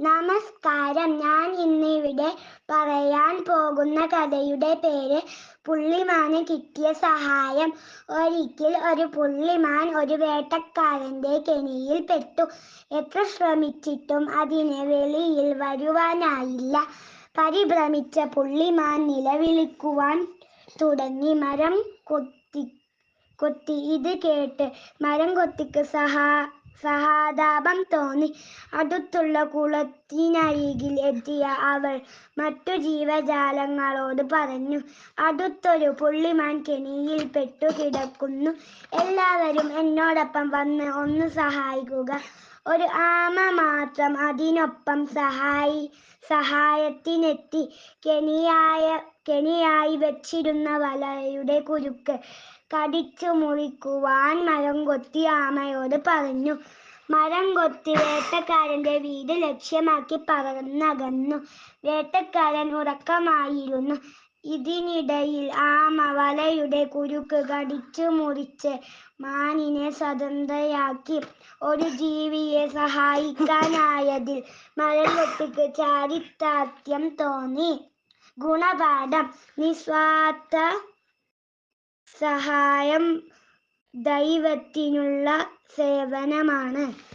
നമസ്കാരം. ഞാൻ ഇന്നിവിടെ പറയാൻ പോകുന്ന കഥയുടെ പേര് പുള്ളിമാന് കിട്ടിയ സഹായം. ഒരിക്കൽ ഒരു പുള്ളിമാൻ ഒരു വേട്ടക്കാരന്റെ കെണിയിൽ പെട്ടു. എത്ര ശ്രമിച്ചിട്ടും അതിനെ വെളിയിൽ വരുവാനായില്ല. പരിഭ്രമിച്ച പുള്ളിമാൻ നിലവിളിക്കുവാൻ തുടങ്ങി. മരം കൊത്തി കൊത്തി. ഇത് കേട്ട് മരം കൊത്തിക്ക് സഹാ സഹതാപം തോന്നി. അടുത്തുള്ള കുളത്തിനരികിൽ എത്തിയ അവൾ മറ്റു ജീവജാലങ്ങളോട് പറഞ്ഞു അടുത്തൊരു പുള്ളിമാൻ കെണിയിൽ പെട്ടു കിടക്കുന്നു എല്ലാവരും എന്നോടൊപ്പം വന്ന് ഒന്ന് സഹായിക്കുക. ഒരു ആമ മാത്രം അതിനൊപ്പം സഹായി സഹായത്തിനെത്തി കെണിയായ കെണിയായി വെച്ചിരുന്ന വലയുടെ കുരുക്ക് കടിച്ചു മുറിക്കുവാൻ മരം കൊത്തി ആമയോട് പറഞ്ഞു. മരം കൊത്തി വേട്ടക്കാരന്റെ വീട് ലക്ഷ്യമാക്കി പറന്നകന്നു വേട്ടക്കാരൻ ഉറക്കമായിരുന്നു. ഇതിനിടയിൽ ആമ വലയുടെ കുരുക്ക് കടിച്ചു മുറിച്ച് മാനിനെ സ്വതന്ത്രയാക്കി. ഒരു ജീവിയെ സഹായിക്കാനായതിൽ മരംകൊത്തിക്ക് ചാരിത്താത്യം തോന്നി. ഗുണപാഠം. നിസ്വാർത്ഥ സഹായം ദൈവത്തിനുള്ള സേവനമാണ്.